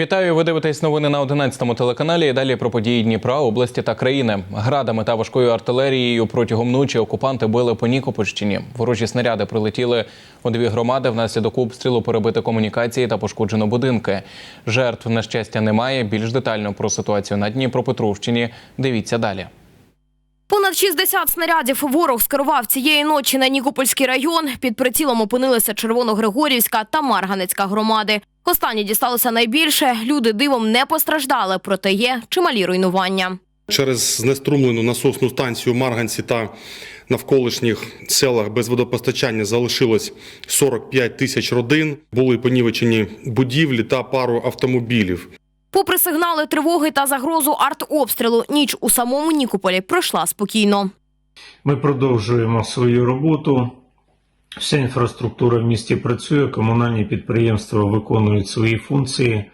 Вітаю. Ви дивитесь новини на 11 телеканалі. І далі про події Дніпра, області та країни. Градами та важкою артилерією протягом ночі окупанти били по Нікопольщині. Ворожі снаряди прилетіли у дві громади. Внаслідок обстрілу перебити комунікації та пошкоджено будинки. Жертв на щастя немає. Більш детально про ситуацію на Дніпропетровщині. Дивіться далі. Понад 60 снарядів ворог скерував цієї ночі на Нікопольський район. Під прицілом опинилися Червоногригорівська та Марганецька громади. Останні дісталося найбільше. Люди дивом не постраждали, проте є чималі руйнування. Через знеструмлену насосну станцію Марганці та навколишніх селах без водопостачання залишилось 45 тисяч родин. Були понівечені будівлі та пару автомобілів. Попри сигнали тривоги та загрозу артобстрілу, ніч у самому Нікополі пройшла спокійно. Ми продовжуємо свою роботу. Вся інфраструктура в місті працює, комунальні підприємства виконують свої функції.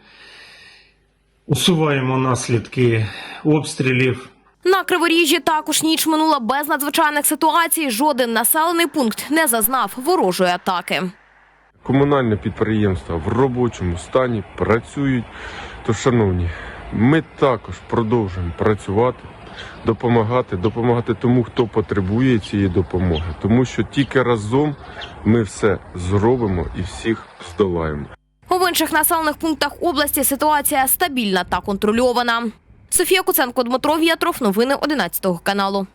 Усуваємо наслідки обстрілів. На Криворіжжі також ніч минула без надзвичайних ситуацій. Жоден населений пункт не зазнав ворожої атаки. Комунальне підприємства в робочому стані працюють. То, шановні, ми також продовжуємо працювати, допомагати, допомагати тому, хто потребує цієї допомоги, тому що тільки разом ми все зробимо і всіх здолаємо. У інших населених пунктах області ситуація стабільна та контрольована. Софія Куценко, Дмитро В'ятров. Новини 11 каналу.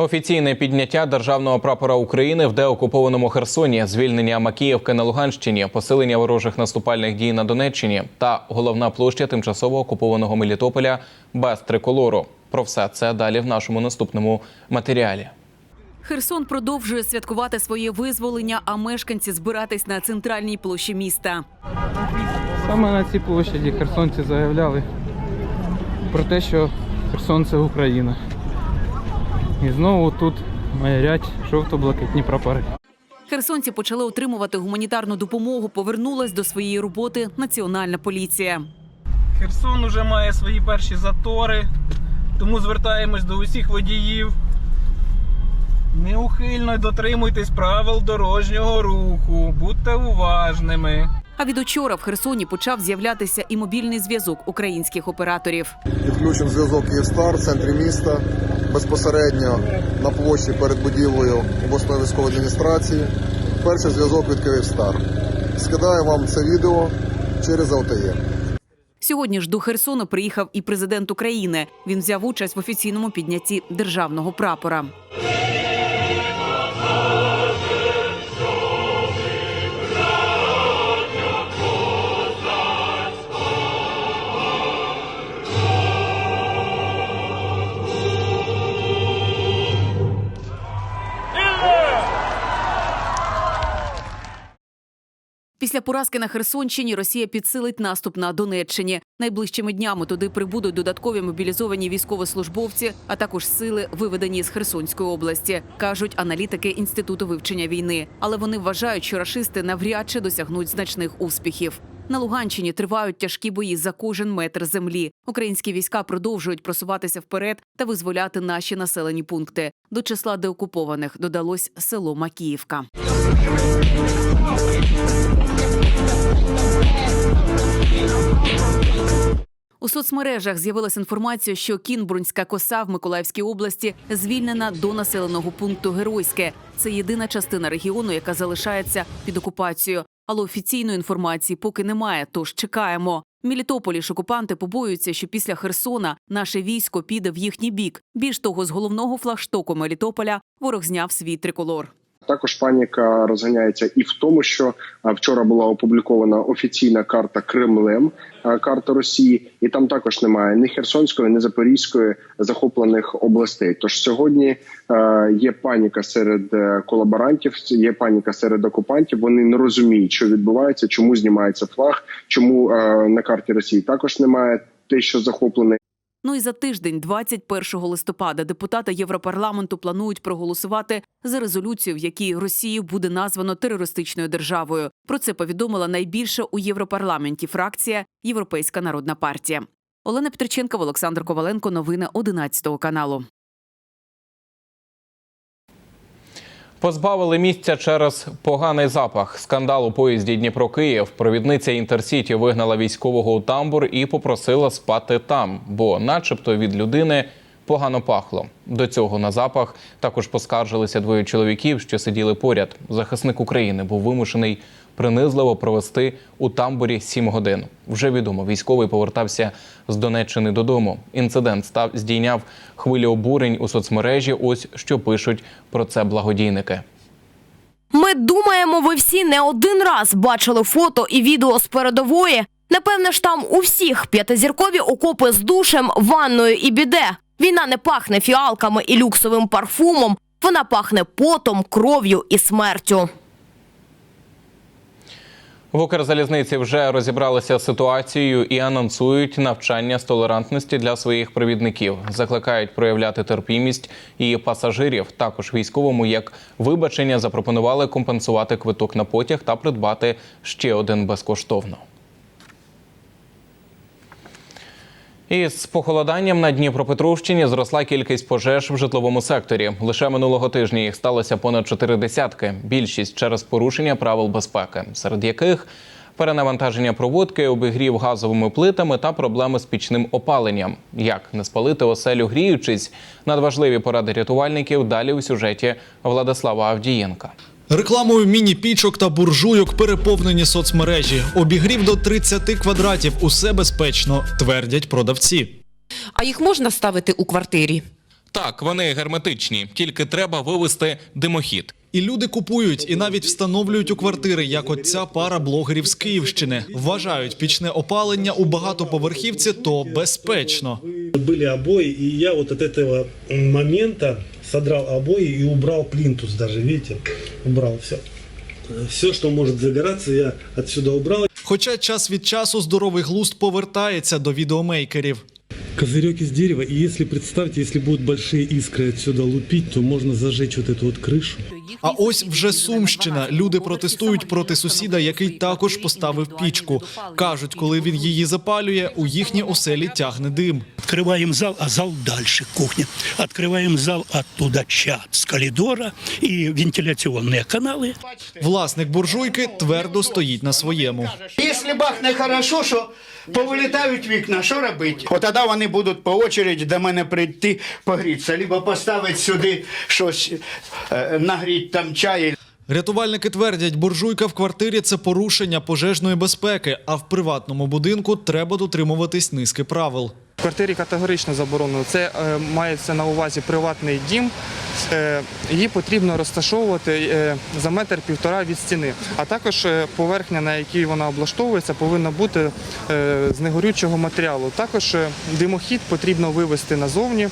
Офіційне підняття державного прапора України в деокупованому Херсоні, звільнення Макіївки на Луганщині, посилення ворожих наступальних дій на Донеччині та головна площа тимчасово окупованого Мелітополя без триколору. Про все це далі в нашому наступному матеріалі. Херсон продовжує святкувати своє визволення, а мешканці збиратись на центральній площі міста. Саме на цій площаді херсонці заявляли про те, що Херсон це Україна. І знову тут маярять жовто-блакитні прапори. Херсонці почали отримувати гуманітарну допомогу. Повернулась до своєї роботи Національна поліція. Херсон уже має свої перші затори, тому звертаємось до усіх водіїв. Неухильно дотримуйтесь правил дорожнього руху, будьте уважними. А від учора в Херсоні почав з'являтися і мобільний зв'язок українських операторів. Підключен зв'язок Київстар в центрі міста безпосередньо на площі перед будівлею обласної військової адміністрації. Перший зв'язок від Київстар. Скидаю вам це відео через ЛТЕ. Сьогодні ж до Херсону приїхав і президент України. Він взяв участь в офіційному піднятті державного прапора. Після поразки на Херсонщині Росія підсилить наступ на Донеччині. Найближчими днями туди прибудуть додаткові мобілізовані військовослужбовці, а також сили, виведені з Херсонської області, кажуть аналітики інституту вивчення війни. Але вони вважають, що рашисти навряд чи досягнуть значних успіхів. На Луганщині тривають тяжкі бої за кожен метр землі. Українські війська продовжують просуватися вперед та визволяти наші населені пункти. До числа деокупованих додалось село Макіївка. У соцмережах з'явилася інформація, що Кінбрунська коса в Миколаївській області звільнена до населеного пункту Геройське. Це єдина частина регіону, яка залишається під окупацією. Але офіційної інформації поки немає, тож чекаємо. В Мелітополі ж окупанти побоюються, що після Херсона наше військо піде в їхній бік. Більш того, з головного флагштоку Мелітополя ворог зняв свій триколор. Також паніка розганяється і в тому, що вчора була опублікована офіційна карта Кремлем, карта Росії, і там також немає ні Херсонської, ні Запорізької захоплених областей. Тож сьогодні е, є паніка серед е, колаборантів, є паніка серед окупантів. Вони не розуміють, що відбувається, чому знімається флаг, чому е, на карті Росії також немає те, що захоплене. Ну і за тиждень, 21 листопада, депутати Європарламенту планують проголосувати за резолюцію, в якій Росію буде названо терористичною державою. Про це повідомила найбільша у Європарламенті фракція Європейська народна партія. Олена Петриченкова, Олександр Коваленко. Новини 11 каналу. Позбавили місця через поганий запах. Скандал у поїзді Дніпро-Київ. Провідниця Інтерсіті вигнала військового у тамбур і попросила спати там, бо, начебто, від людини погано пахло. До цього на запах також поскаржилися двоє чоловіків, що сиділи поряд. Захисник України був вимушений принизливо провести у тамбурі 7 годин. Вже відомо, військовий повертався з Донеччини додому. Інцидент став здійняв хвилю обурень у соцмережі. Ось що пишуть про це благодійники. Ми думаємо, ви всі не один раз бачили фото і відео з передової. Напевне ж там у всіх п'ятизіркові окопи з душем, ванною і біде. Війна не пахне фіалками і люксовим парфумом. Вона пахне потом, кров'ю і смертю. В Укрзалізниці вже розібралися з ситуацією і анонсують навчання з толерантності для своїх провідників. Закликають проявляти терпімість і пасажирів. Також військовому як вибачення запропонували компенсувати квиток на потяг та придбати ще один безкоштовно. Із похолоданням на Дніпропетровщині зросла кількість пожеж в житловому секторі. Лише минулого тижня їх сталося понад чотири десятки. Більшість через порушення правил безпеки, серед яких перенавантаження проводки, обігрів газовими плитами та проблеми з пічним опаленням. Як не спалити оселю гріючись? Надважливі поради рятувальників далі у сюжеті Владислава Авдієнка. Рекламою міні-пічок та буржуйок переповнені соцмережі. Обігрів до 30 квадратів. Усе безпечно, твердять продавці. А їх можна ставити у квартирі? Так, вони герметичні, тільки треба вивести димохід. І люди купують і навіть встановлюють у квартири, як от ця пара блогерів з Київщини. Вважають пічне опалення у багатоповерхівці то безпечно. Были обои, и я от этого момента содрал обои и убрал плинтус даже, видите, убрал все. Все, что может загораться, я отсюда убрал. Хоча час від часу здоровий глузд повертається до відеомейкерів Козырек из дерева, и если, представьте, если будут большие искры отсюда лупить, то можно зажечь вот эту вот крышу. А ось вже Сумщина. Люди протестують проти сусіда, який також поставив пічку. кажуть, коли він її запалює, у їхній оселі тягне дим. Открываем зал, а зал дальше, кухня. Открываем зал, оттуда чат с коридора и вентиляционные каналы. Власник буржуйки твердо стоїть на своєму. Якщо бахне хорошо, що повилітають вікна, що робити? От тоді вони будуть по очереді до мене прийти погрітися, либо поставити сюди щось, нагріть там чай. Рятувальники твердять, буржуйка в квартирі це порушення пожежної безпеки, а в приватному будинку треба дотримуватись низки правил. Квартирі категорично заборонено. Це е, мається на увазі приватний дім. Е, її потрібно розташовувати е, за метр півтора від стіни. А також поверхня, на якій вона облаштовується, повинна бути з негорючого матеріалу. Також димохід потрібно вивести назовні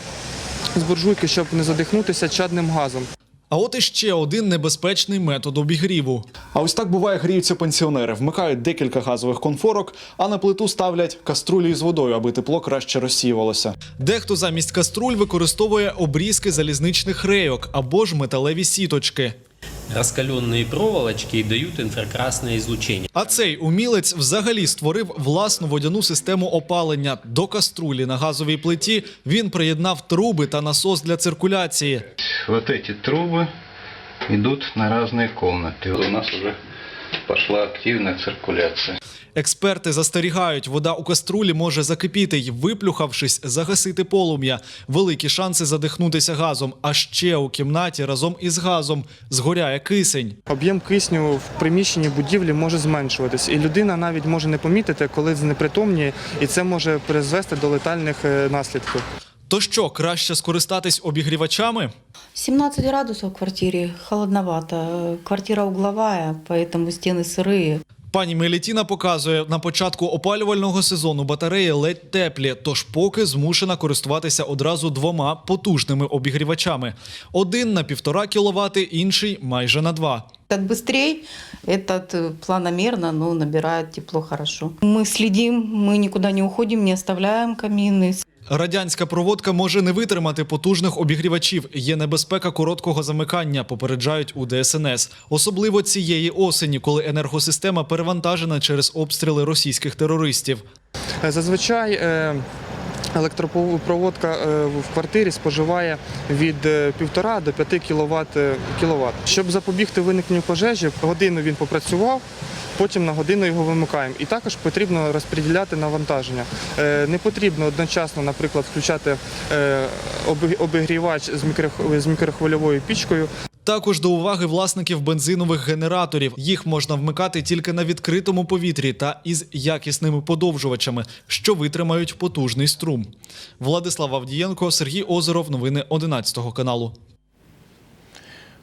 з буржуйки, щоб не задихнутися чадним газом. А от іще один небезпечний метод обігріву. А ось так буває гріються пенсіонери. Вмикають декілька газових конфорок, а на плиту ставлять каструлі з водою, аби тепло краще розсіювалося. Дехто замість каструль використовує обрізки залізничних рейок або ж металеві сіточки Раскаленные проволочки дают инфракрасное излучение. А цей умілець взагалі створив власну водяну систему опалення. До каструлі на газовій плиті він приєднав труби та насос для циркуляції. Вот эти трубы идут на разные комнаты. У нас уже пошла активная циркуляция. Експерти застерігають, вода у каструлі може закипіти й, виплюхавшись, загасити полум'я. Великі шанси задихнутися газом. А ще у кімнаті разом із газом згоряє кисень. Об'єм кисню в приміщенні будівлі може зменшуватись, і людина навіть може не помітити, коли знепритомніє, і це може призвести до летальних е, наслідків. То що, краще скористатись обігрівачами? 17 градусов в квартире, холодновато. Квартира угловая, поэтому стены сырые. Пані Мелітіна показує, на початку опалювального сезону батареї ледь теплі, тож поки змушена користуватися одразу двома потужними обігрівачами: один на півтора кіловати, інший майже на два. Так быстрее, этот э, планомерно, но набирает тепло хорошо. Мы следим, мы никуда не уходим, не оставляем камины. Радянська проводка може не витримати потужних обігрівачів. Є небезпека короткого замикання, попереджають у ДСНС. Особливо цієї осені, коли енергосистема перевантажена через обстріли російських терористів. Зазвичай е, електропроводка е, в квартирі споживає від 1,5 до 5 кВт. кіловат. Щоб запобігти виникненню пожежі, годину він попрацював. Потім на годину його вимикаємо. І також потрібно розподіляти навантаження. Е, Не потрібно одночасно, наприклад, включати е, обігрівач з мікрохвильовою пічкою. Також до уваги власників бензинових генераторів. Їх можна вмикати тільки на відкритому повітрі та із якісними подовжувачами, що витримають потужний струм. Владислав Авдієнко, Сергій Озеров. Новини 11 каналу.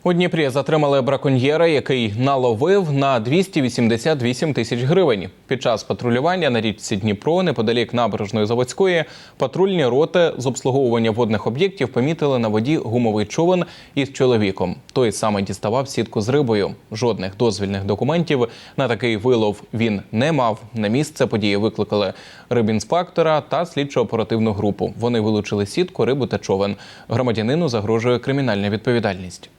У Дніпрі затримали браконьєра, який наловив на 288 тисяч гривень. Під час патрулювання на річці Дніпро, неподалік набережної Заводської, патрульні роти з обслуговування водних об'єктів помітили на воді гумовий човен із чоловіком. Той саме діставав сітку з рибою. Жодних дозвільних документів на такий вилов він не мав. На місце події викликали рибінспектора та слідчо-оперативну групу. Вони вилучили сітку, рибу та човен. Громадянину загрожує кримінальна відповідальність.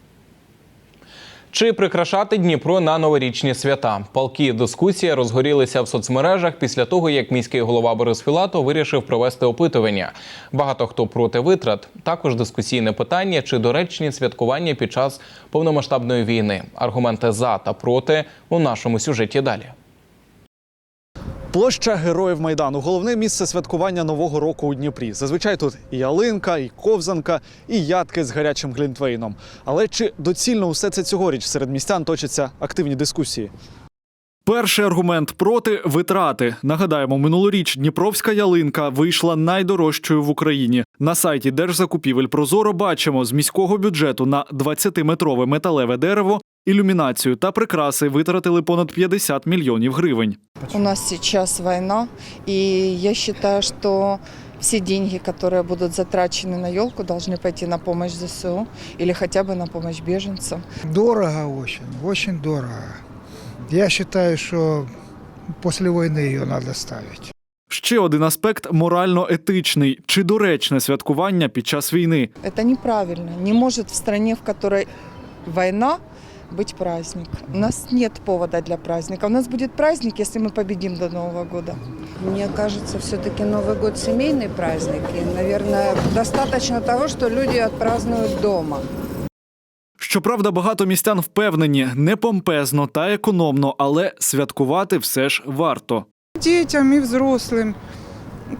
Чи прикрашати Дніпро на новорічні свята? Палки дискусія розгорілися в соцмережах після того, як міський голова Борис Філато вирішив провести опитування. Багато хто проти витрат. Також дискусійне питання, чи доречні святкування під час повномасштабної війни. Аргументи за та проти у нашому сюжеті далі. Площа Героїв Майдану головне місце святкування нового року у Дніпрі. Зазвичай тут і ялинка, і ковзанка, і ядки з гарячим глінтвейном. Але чи доцільно усе це цьогоріч серед містян точаться активні дискусії? Перший аргумент проти витрати. Нагадаємо, минулоріч Дніпровська ялинка вийшла найдорожчою в Україні. На сайті Держзакупівель Прозоро бачимо з міського бюджету на 20-метрове металеве дерево, ілюмінацію та прикраси витратили понад 50 мільйонів гривень. У нас сейчас война, и я считаю, что все деньги, которые будут затрачены на елку, должны пойти на помощь ЗСУ или хотя бы на помощь беженцам. Дорого очень, очень дорого. Я считаю, что после войны ее надо ставить. Ще один аспект морально-етичний чи доречне святкування під час війни. Это неправильно. Не может в стране, в которой война, быть праздник. У нас нет повода для праздника. У нас будет праздник, если мы победим до Нового года. Мне кажется, все-таки Новый год семейный праздник. И, наверное, достаточно того, что люди отпразднуют дома. Щоправда, багато містян впевнені, не помпезно та економно, але святкувати все ж варто. Дітям і взрослим.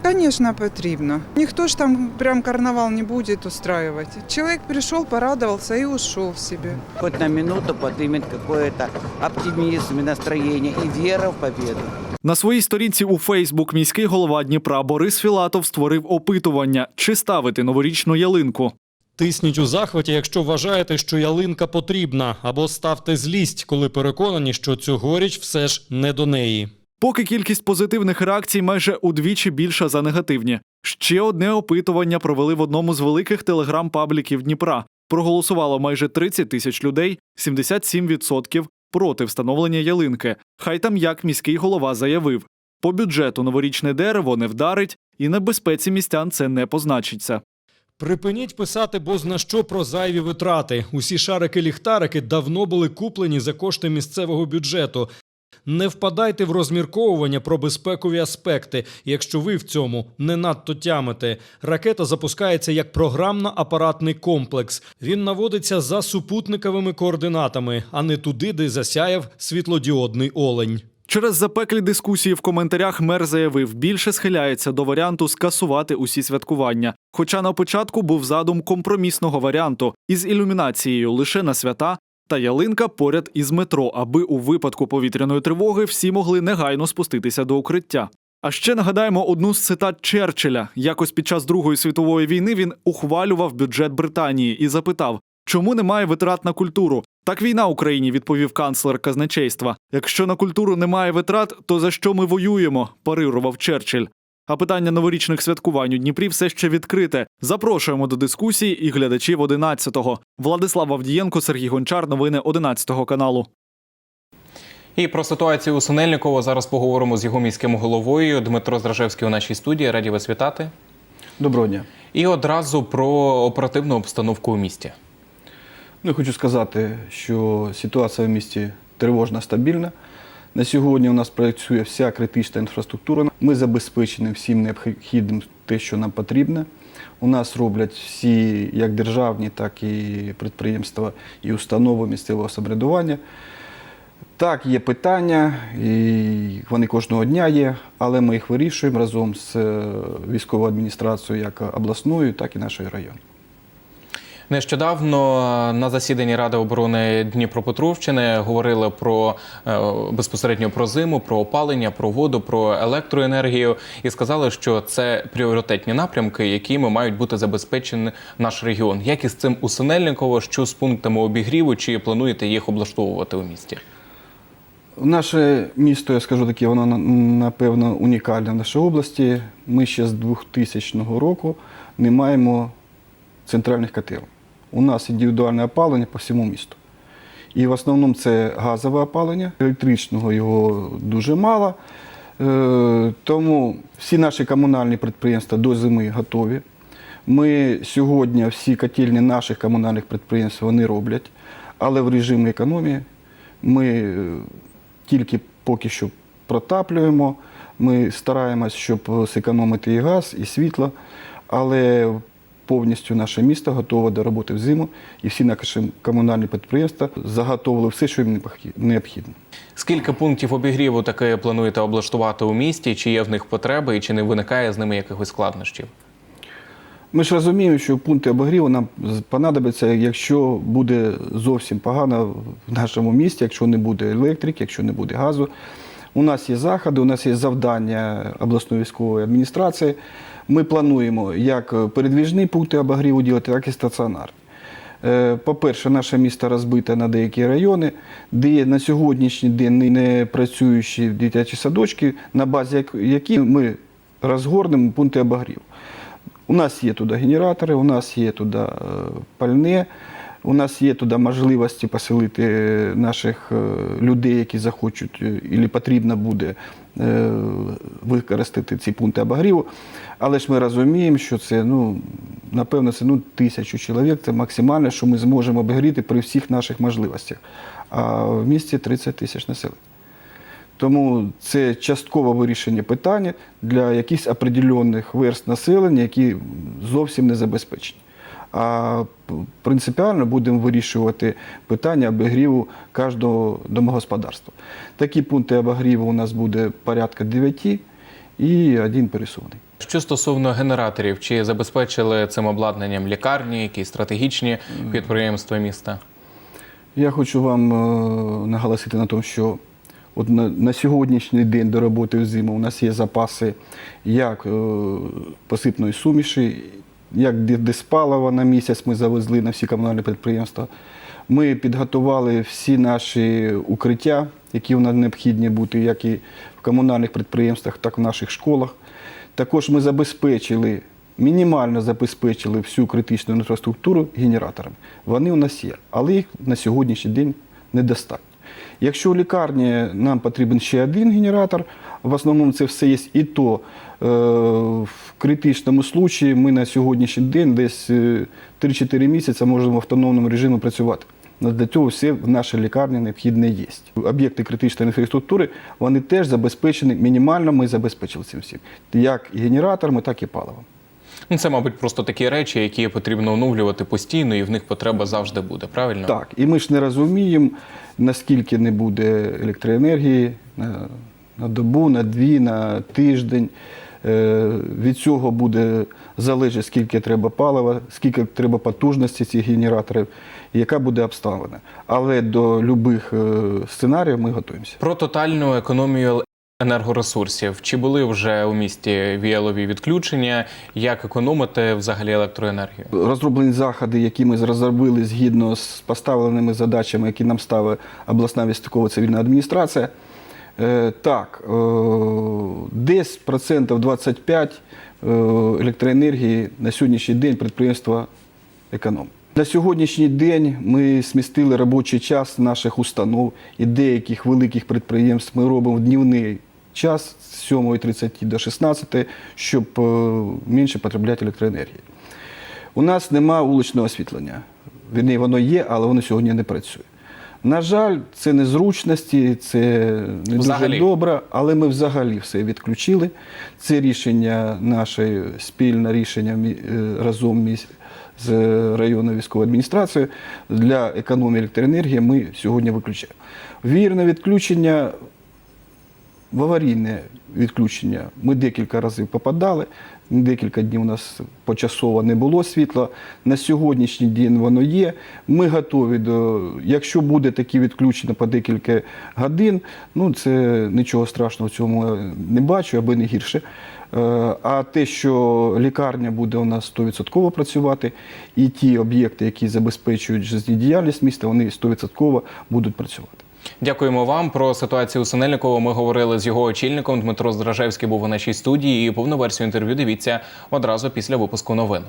Конечно, потрібно. Ніхто ж там прям карнавал не буде устраивать. Человек пришел, порадовался и ушел себе. хоть на минуту поднимет какой-то оптимизм и настроение и вера в победу. На своїй сторінці у Фейсбук міський голова Дніпра Борис Філатов створив опитування, чи ставити новорічну ялинку. Тисніть у захваті, якщо вважаєте, що ялинка потрібна, або ставте злість, коли переконані, що цьогоріч все ж не до неї. Поки кількість позитивних реакцій майже удвічі більша за негативні. Ще одне опитування провели в одному з великих телеграм-пабліків Дніпра. Проголосувало майже 30 тисяч людей, 77% проти встановлення ялинки. Хай там як міський голова заявив. По бюджету новорічне дерево не вдарить, і на безпеці містян це не позначиться. Припиніть писати бозна що про зайві витрати. Усі шарики-ліхтарики давно були куплені за кошти місцевого бюджету. Не впадайте в розмірковування про безпекові аспекти, якщо ви в цьому не надто тямите. Ракета запускається як програмно-апаратний комплекс. Він наводиться за супутниковими координатами, а не туди, де засяяв світлодіодний олень. Через запеклі дискусії в коментарях мер заявив, більше схиляється до варіанту скасувати усі святкування. Хоча на початку був задум компромісного варіанту із ілюмінацією лише на свята та ялинка поряд із метро, аби у випадку повітряної тривоги всі могли негайно спуститися до укриття. А ще нагадаємо одну з цитат Черчилля. Якось під час Другої світової війни він ухвалював бюджет Британії і запитав, чому немає витрат на культуру. Так війна Україні, відповів канцлер казначейства. Якщо на культуру немає витрат, то за що ми воюємо? парирував Черчилль. А питання новорічних святкувань у Дніпрі все ще відкрите. Запрошуємо до дискусії і глядачів 11-го. Владислав Авдієнко, Сергій Гончар. Новини 11-го каналу. І про ситуацію у Синельниково зараз поговоримо з його міським головою Дмитро Здражевський у нашій студії. Раді вас вітати. Доброго дня. І одразу про оперативну обстановку у місті. Ну, я хочу сказати, що ситуація в місті тривожна, стабільна. На сьогодні у нас працює вся критична інфраструктура. Ми забезпечені всім необхідним те, що нам потрібно. У нас роблять всі як державні, так і підприємства і установи місцевого самоврядування. Так, є питання, і вони кожного дня є, але ми їх вирішуємо разом з е, військовою адміністрацією як обласною, так і нашою районною. Нещодавно на засіданні Ради оборони Дніпропетровщини говорили про е, безпосередньо про зиму, про опалення, про воду, про електроенергію і сказали, що це пріоритетні напрямки, якими мають бути забезпечені наш регіон. Як із цим у Синельниково, що з пунктами обігріву, чи плануєте їх облаштовувати у місті? Наше місто, я скажу таке, воно на- напевно унікальне в нашій області. Ми ще з 2000 року не маємо центральних котел. У нас індивідуальне опалення по всьому місту. І в основному це газове опалення, електричного його дуже мало. Е, Тому всі наші комунальні підприємства до зими готові. Ми сьогодні всі котельні наших комунальних підприємств вони роблять, але в режимі економії ми е, тільки поки що протаплюємо. Ми стараємось, щоб зекономити і газ, і світло, але повністю наше місто готове до роботи взиму, і всі наші комунальні підприємства заготовили все, що їм необхідно. Скільки пунктів обігріву таки плануєте облаштувати у місті? Чи є в них потреби, і чи не виникає з ними якихось складнощів? Ми ж розуміємо, що пункти обігріву нам понадобляться, якщо буде зовсім погано в нашому місті, якщо не буде електрики, якщо не буде газу. У нас є заходи, у нас є завдання обласної військової адміністрації. Ми плануємо як передвіжні пункти обогріву ділити, так і стаціонарні. Е, По-перше, наше місто розбите на деякі райони, де на сьогоднішній день не працюючі дитячі садочки, на базі яких ми розгорнемо пункти обогріву. У нас є туди генератори, у нас є туди е, пальне, у нас є туди можливості поселити наших е, людей, які захочуть, і потрібно буде е, використати ці пункти обігріву. Але ж ми розуміємо, що це, ну, напевно, це ну, тисячу чоловік, це максимальне, що ми зможемо обігріти при всіх наших можливостях. А в місті 30 тисяч населення. Тому це часткове вирішення питання для якихось определених верст населення, які зовсім не забезпечені. А принципіально будемо вирішувати питання обігріву кожного домогосподарства. Такі пункти обігріву у нас буде порядка 9 і один пересувний. Що стосовно генераторів, чи забезпечили цим обладнанням лікарні, якісь стратегічні підприємства міста? Я хочу вам е, наголосити на тому, що от на, на сьогоднішній день до роботи в зиму у нас є запаси як е, посипної суміші, як ди- диспалива на місяць ми завезли на всі комунальні підприємства. Ми підготували всі наші укриття, які в нас необхідні бути, як і в комунальних підприємствах, так і в наших школах. Також ми забезпечили, мінімально забезпечили всю критичну інфраструктуру генераторами. Вони у нас є, але їх на сьогоднішній день недостатньо. Якщо в лікарні нам потрібен ще один генератор, в основному це все є і то в критичному случаї ми на сьогоднішній день десь е, 3-4 місяці можемо в автономному режимі працювати. Ну, Для цього все в нашій лікарні необхідне є. Об'єкти критичної інфраструктури вони теж забезпечені, мінімально ми забезпечили цим всім. Як і генераторами, так і паливом. Ну, це, мабуть, просто такі речі, які потрібно оновлювати постійно, і в них потреба завжди буде, правильно? Так, і ми ж не розуміємо, наскільки не буде електроенергії на, на добу, на дві, на тиждень. Е, Від цього буде залежати, скільки треба палива, скільки треба потужності цих генераторів, яка буде обставина. Але до будь-яких сценаріїв ми готуємося. Про тотальну економію енергоресурсів. Чи були вже у місті віялові відключення? Як економити взагалі електроенергію? Розроблені заходи, які ми розробили згідно з поставленими задачами, які нам ставить обласна військова цивільна адміністрація. Е, Так, е, десь процентів 25 е, електроенергії на сьогоднішній день підприємства економить. На сьогоднішній день ми змістили робочий час наших установ і деяких великих підприємств. Ми робимо днівний час з 7.30 до 16, щоб менше потребляти електроенергії. У нас нема вуличного освітлення. Вірні, воно є, але воно сьогодні не працює. На жаль, це незручності, це не Взагалі. дуже добре, але ми взагалі все відключили. Це рішення наше спільне рішення е, разом з районною військовою адміністрацією для економії електроенергії ми сьогодні виключаємо. Вірне відключення в аварійне відключення ми декілька разів попадали. Декілька днів у нас почасово не було світла. На сьогоднішній день воно є. Ми готові до. Якщо буде такі відключення по декілька годин, ну це нічого страшного в цьому не бачу, аби не гірше. Е, А те, що лікарня буде у нас 100% працювати, і ті об'єкти, які забезпечують життєдіяльність міста, вони 100% будуть працювати. Дякуємо вам про ситуацію у Синельниково. Ми говорили з його очільником. Дмитро Здражевський був у нашій студії. І повну версію інтерв'ю дивіться одразу після випуску новин.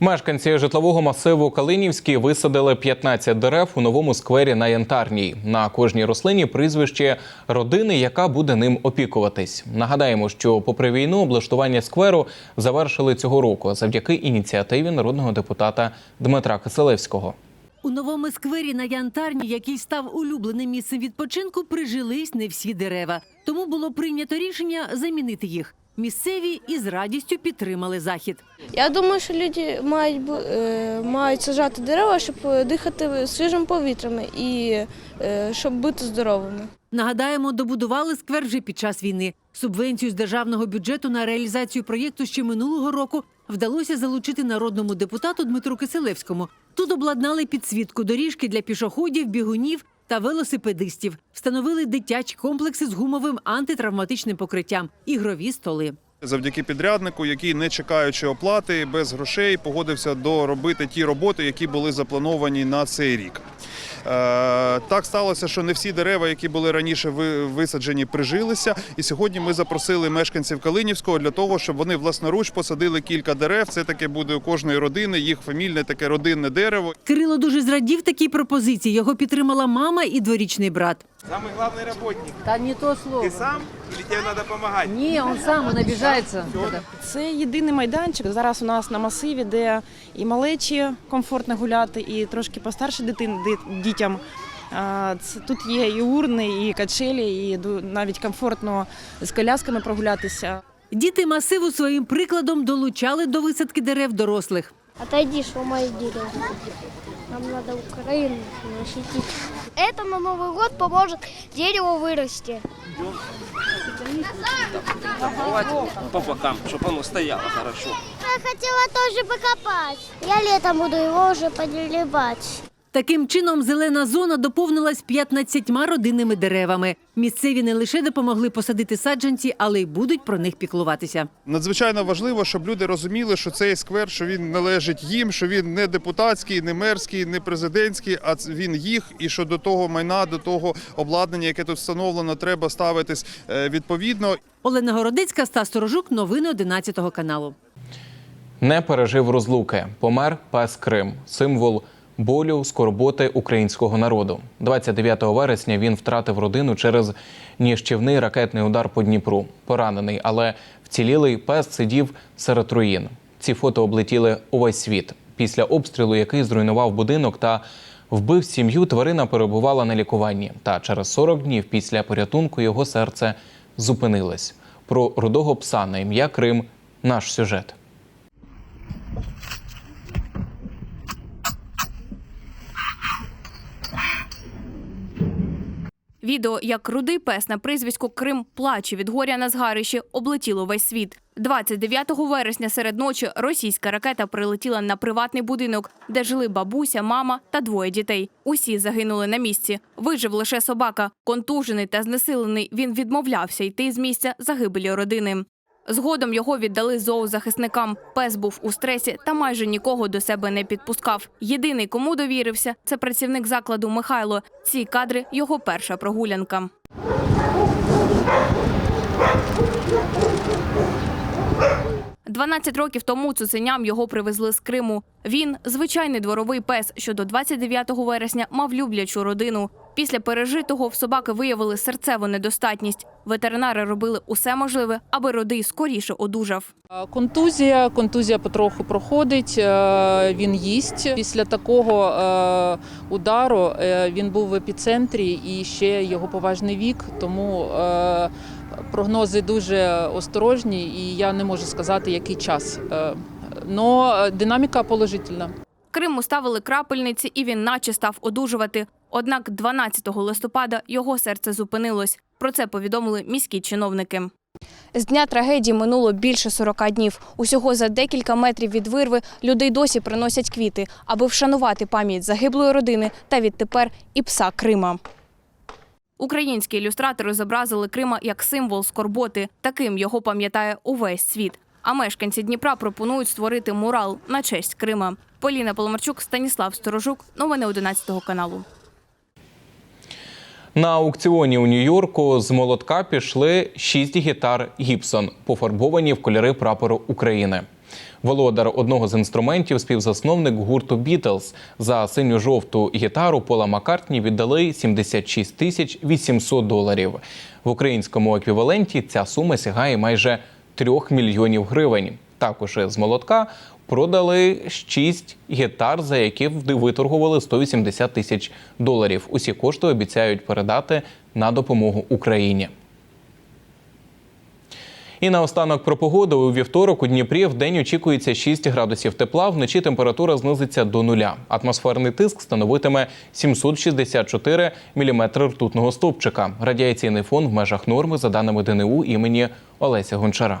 Мешканці житлового масиву Калинівський висадили 15 дерев у новому сквері на Янтарній. На кожній рослині прізвище родини, яка буде ним опікуватись. Нагадаємо, що попри війну облаштування скверу завершили цього року завдяки ініціативі народного депутата Дмитра Киселевського. У новому сквері на Янтарні, який став улюбленим місцем відпочинку, прижились не всі дерева. Тому було прийнято рішення замінити їх. Місцеві із радістю підтримали захід. Я думаю, що люди мають е, мають саджати дерева, щоб е, дихати свіжим повітрям і е, щоб бути здоровими. Нагадаємо, добудували сквер вже під час війни. Субвенцію з державного бюджету на реалізацію проєкту ще минулого року вдалося залучити народному депутату Дмитру Киселевському. Тут обладнали підсвітку доріжки для пішоходів, бігунів та велосипедистів. Встановили дитячі комплекси з гумовим антитравматичним покриттям, ігрові столи. Завдяки підряднику, який, не чекаючи оплати, без грошей погодився доробити ті роботи, які були заплановані на цей рік. Е, Так сталося, що не всі дерева, які були раніше ви- висаджені, прижилися. І сьогодні ми запросили мешканців Калинівського для того, щоб вони власноруч посадили кілька дерев. Це таке буде у кожної родини, їх фамільне таке родинне дерево. Кирило дуже зрадів такій пропозиції. Його підтримала мама і дворічний брат. Самый главный работник. Та не то слово. Ты сам или тебе надо помогать? Ні, він сам він обіжається. Це єдиний майданчик зараз у нас на масиві, де і малечі комфортно гуляти, і трошки постарше дитин, ди- дітям. А, це- Тут є і урни, і качелі, і ду- навіть комфортно з колясками прогулятися. Діти масиву своїм прикладом долучали до висадки дерев дорослих. Отойди, что мои дерева. Нам надо Украину защитить. Это на Новый год поможет дереву вырасти. По бокам, чтобы оно стояло хорошо. Я хотела тоже покопать. Я летом буду его уже поделивать. Таким чином, зелена зона доповнилась 15 родинними деревами. Місцеві не лише допомогли посадити саджанці, але й будуть про них піклуватися. Надзвичайно важливо, щоб люди розуміли, що цей сквер, що він належить їм, що він не депутатський, не мерський, не президентський, а він їх, і що до того майна, до того обладнання, яке тут встановлено, треба ставитись е, відповідно. Олена Городецька, Стас Сторожук, новини 11 каналу. Не пережив розлуки. Помер пес Крим, символ болю, скорботи українського народу. 29 вересня він втратив родину через ніщівний ракетний удар по Дніпру. Поранений, але вцілілий пес сидів серед руїн. Ці фото облетіли увесь світ. Після обстрілу, який зруйнував будинок та вбив сім'ю, тварина перебувала на лікуванні. Та через 40 днів після порятунку його серце зупинилось. Про рудого пса на ім'я Крим наш сюжет. Відео, як рудий пес на прізвисько Крим плаче від горя на згарищі, облетіло весь світ. 29 вересня серед ночі російська ракета прилетіла на приватний будинок, де жили бабуся, мама та двоє дітей. Усі загинули на місці. Вижив лише собака. Контужений та знесилений, він відмовлявся йти з місця загибелі родини. Згодом його віддали зоозахисникам. Пес був у стресі та майже нікого до себе не підпускав. Єдиний, кому довірився, це працівник закладу Михайло. Ці кадри його перша прогулянка. Дванадцять років тому цуценям його привезли з Криму. Він звичайний дворовий пес, що до 29 вересня мав люблячу родину. Після пережитого в собаки виявили серцеву недостатність. Ветеринари робили усе можливе, аби родий скоріше одужав. Контузія, контузія потроху проходить, е, він їсть. Після такого е, удару е, він був в епіцентрі і ще його поважний вік, тому е, прогнози дуже осторожні, і я не можу сказати, який час. Е, Но динаміка положительна. Криму ставили крапельниці, і він наче став одужувати. Однак 12 листопада його серце зупинилось. Про це повідомили міські чиновники. З дня трагедії минуло більше 40 днів. Усього за декілька метрів від вирви люди й досі приносять квіти, аби вшанувати пам'ять загиблої родини та відтепер і пса Крима. Українські ілюстратори зобразили Крима як символ скорботи. Таким його пам'ятає увесь світ. А мешканці Дніпра пропонують створити мурал на честь Крима. Поліна Поломарчук, Станіслав Сторожук. Новини 11 каналу. На аукціоні у Нью-Йорку з молотка пішли шість гітар Гібсон, пофарбовані в кольори прапору України. Володар одного з інструментів, співзасновник гурту Бітлз. За синю-жовту гітару Пола Маккартні віддали 76 тисяч 800 доларів. В українському еквіваленті ця сума сягає майже 3 мільйонів гривень. Також з молотка продали 6 гітар, за які виторгували 180 тисяч доларів. Усі кошти обіцяють передати на допомогу Україні. І наостанок про погоду у вівторок у Дніпрі в день очікується 6 градусів тепла. Вночі температура знизиться до нуля. Атмосферний тиск становитиме 764 міліметри ртутного стовпчика. Радіаційний фон в межах норми за даними ДНУ імені Олеся Гончара.